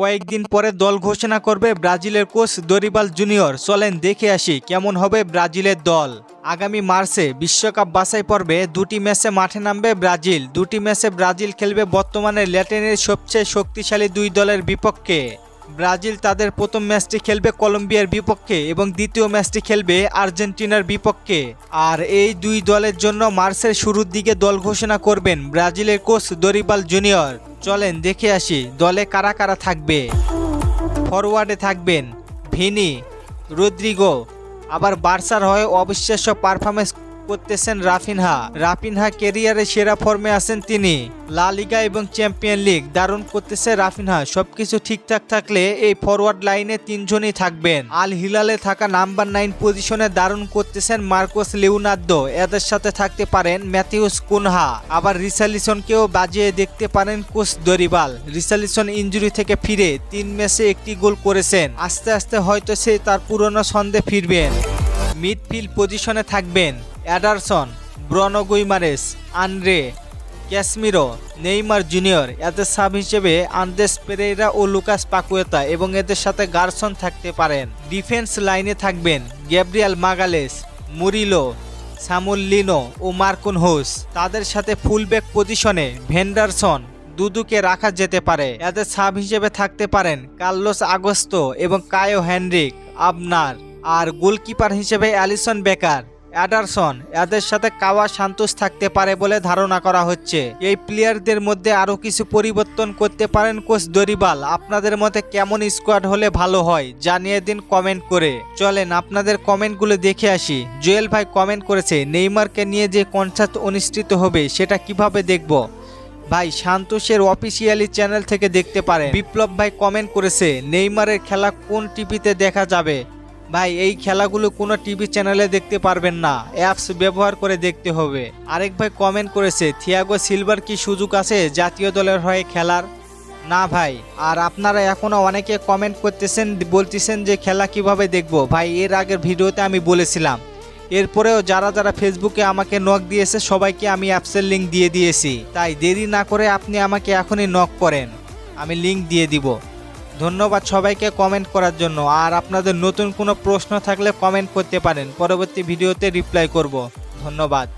কয়েকদিন পরে দল ঘোষণা করবে ব্রাজিলের কোচ দরিবাল জুনিয়র। চলেন দেখে আসি কেমন হবে ব্রাজিলের দল। আগামী মার্চে বিশ্বকাপ বাছাই পর্বে দুটি ম্যাচে মাঠে নামবে ব্রাজিল। দুটি ম্যাচে ব্রাজিল খেলবে বর্তমানে ল্যাটিনের সবচেয়ে শক্তিশালী দুই দলের বিপক্ষে। ব্রাজিল তাদের প্রথম ম্যাচটি খেলবে কলম্বিয়ার বিপক্ষে এবং দ্বিতীয় ম্যাচটি খেলবে আর্জেন্টিনার বিপক্ষে। আর এই দুই দলের জন্য মার্চের শুরুর দিকে দল ঘোষণা করবেন ব্রাজিলের কোচ দরিবাল জুনিয়র। চলেন দেখে আসি, দলে কারা কারা থাকবে? ফরওয়ার্ডে থাকবেন ভিনি, রদ্রিগো, আবার বার্সার হয়ে অবিশ্বাস্য পারফরমেন্স করতেছেন রাফিনহা। রাফিনহা কেরিয়ারে সেরা ফর্মে আছেন তিনি। লা লিগা এবং চ্যাম্পিয়ন লিগ দারুণ করতেছে রাফিনহা। সবকিছু ঠিকঠাক থাকলে এই ফরওয়ার্ড লাইনে তিনজনই থাকবেন। আল হিলালে থাকা নাম্বার নাইন পজিশনে দারুণ করতেছেন মার্কোস লিওনার্দো। এদের সাথে থাকতে পারেন ম্যাথিউস কুনহা। আবার রিসালিসনকেও বাজিয়ে দেখতে পারেন কোচ দরিবাল। রিসালিসন ইঞ্জুরি থেকে ফিরে তিন ম্যাচে একটি গোল করেছেন। আস্তে আস্তে হয়তো সে তার পুরনো ছন্দে ফিরবেন। মিডফিল্ড পজিশনে থাকবেন। Ederson, Bruno Guimaraes, Andre Casemiro, Neymar Junior, এদের সাব হিসেবে আন্দেস পেরেইরা ও লুকাস পাকুয়েতা এবং এদের সাথে গার্সন থাকতে পারেন। ডিফেন্স লাইনে থাকবেন Gabriel Magalhaes, Murilo Samuel Lino ও মার্কুন হোস। তাদের সাথে ফুলব্যাক পজিশনে ভেন্ডারসন দুদুকে রাখা যেতে পারে। এদের সাব হিসেবে থাকতে পারেন কার্লোস আগস্তো এবং কায়ো হেনরিক, আবনার। আর গোলকিপার হিসেবে অ্যালিসন বেকার অ্যাডারসন, এদের সাথে কাওয়া সান্তোষ থাকতে পারে বলে ধারণা করা হচ্ছে। এই প্লেয়ারদের মধ্যে আরও কিছু পরিবর্তন করতে পারেন কোচ দরিবাল। আপনাদের মতে কেমন স্কোয়াড হলে ভালো হয়, জানিয়ে দিন কমেন্ট করে। চলেন, আপনাদের কমেন্টগুলো দেখে আসি। জুয়েল ভাই কমেন্ট করেছে, নেইমারকে নিয়ে যে কনসার্ট অনুষ্ঠিত হবে, সেটা কীভাবে দেখব? ভাই সান্তোষের অফিসিয়ালি চ্যানেল থেকে দেখতে পারেন। বিপ্লব ভাই কমেন্ট করেছে, নেইমারের খেলা কোন টিভিতে দেখা যাবে? ভাই, এই খেলাগুলো কোনো টিভি চ্যানেলে দেখতে পারবেন না। অ্যাপস ব্যবহার করে দেখতে হবে। আরেক ভাই কমেন্ট করেছে, থিয়াগো সিলভার কি সুযোগ আছে জাতীয় দলের হয়ে খেলার? না ভাই। আর আপনারা এখনও অনেকে কমেন্ট করতেছেন, বলতেছেন যে খেলা কীভাবে দেখব? ভাই, এর আগের ভিডিওতে আমি বলেছিলাম। এরপরেও যারা যারা ফেসবুকে আমাকে নক দিয়েছে, সবাইকে আমি অ্যাপসের লিঙ্ক দিয়ে দিয়েছি। তাই দেরি না করে আপনি আমাকে এখনই নক করেন। আমি লিঙ্ক দিয়ে দিব। ধন্যবাদ সবাইকে কমেন্ট করার জন্য। আর আপনাদের নতুন কোনো প্রশ্ন থাকলে কমেন্ট করতে পারেন। পরবর্তী ভিডিওতে রিপ্লাই করব। ধন্যবাদ।